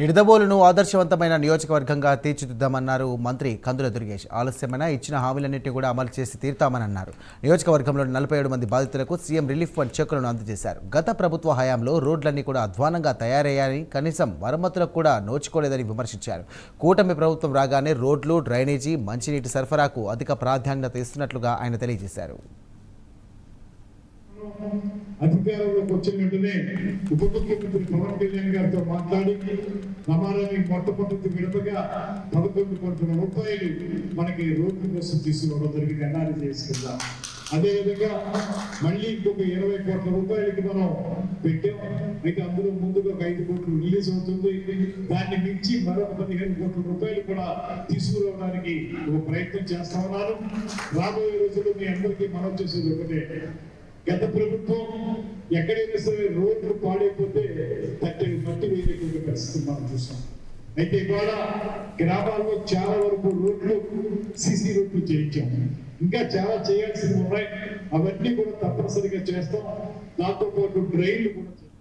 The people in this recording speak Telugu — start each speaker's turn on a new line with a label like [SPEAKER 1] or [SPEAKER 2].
[SPEAKER 1] నిడదవోలును ఆదర్శవంతమైన నియోజకవర్గంగా తీర్చిదిద్దామన్నారు మంత్రి కందుల దుర్గేష్. ఆలస్యమైన ఇచ్చిన హామీలన్నింటినీ కూడా అమలు చేసి తీరుతామని అన్నారు నియోజకవర్గంలోని నలభై ఏడు మంది బాధితులకు సీఎం రిలీఫ్ ఫండ్ చెక్కులను అందజేశారు. గత ప్రభుత్వ హయాంలో రోడ్లన్నీ కూడా అధ్వానంగా తయారయ్యాయని కనీసం మరమ్మతులకు కూడా నోచుకోలేదని విమర్శించారు. కూటమి ప్రభుత్వం రాగానే రోడ్లు డ్రైనేజీ మంచినీటి సరఫరాకు అధిక ప్రాధాన్యత ఇస్తున్నట్లుగా ఆయన తెలియజేశారు.
[SPEAKER 2] అధికారంలోకి వచ్చిన వెంటనే ఉప ముఖ్యమంత్రి పవన్ కళ్యాణ్ గారితో మాట్లాడి ప్రమాణానికి మొట్టమొదటి విడతగా పదకొండు కోట్ల రూపాయలు మనకి రోడ్డు కోసం తీసుకురావడం జరిగింది. అనాలిసిస్ చేసుకుందాం? అదేవిధంగా మళ్ళీ ఇంకొక ఇరవై కోట్ల రూపాయలకి మనం పెట్టాం. అయితే అందులో ముందుగా ఒక ఐదు కోట్లు రిలీజ్ అవుతుంది. దాన్ని మించి మరొక పదిహేను కోట్ల రూపాయలు కూడా తీసుకురావడానికి ఒక ప్రయత్నం చేస్తా ఉన్నాను రాబోయే రోజుల్లో మీ అందరికీ మనం చేసేది ఒకటే. గత ప్రభుత్వం ఎక్కడైనా సరే రోడ్లు పాడైపోతే తట్టి మట్టి వేయటువంటి పరిస్థితి మనం చూసాం. అయితే ఇవాళ గ్రామాల్లో చాలా వరకు రోడ్లు సీసీ రోడ్లు చేయించాం ఇంకా చాలా చేయాల్సినవి ఉన్నాయి. అవన్నీ కూడా తప్పనిసరిగా చేస్తాం. దాంతోపాటు డ్రైన్లు కూడా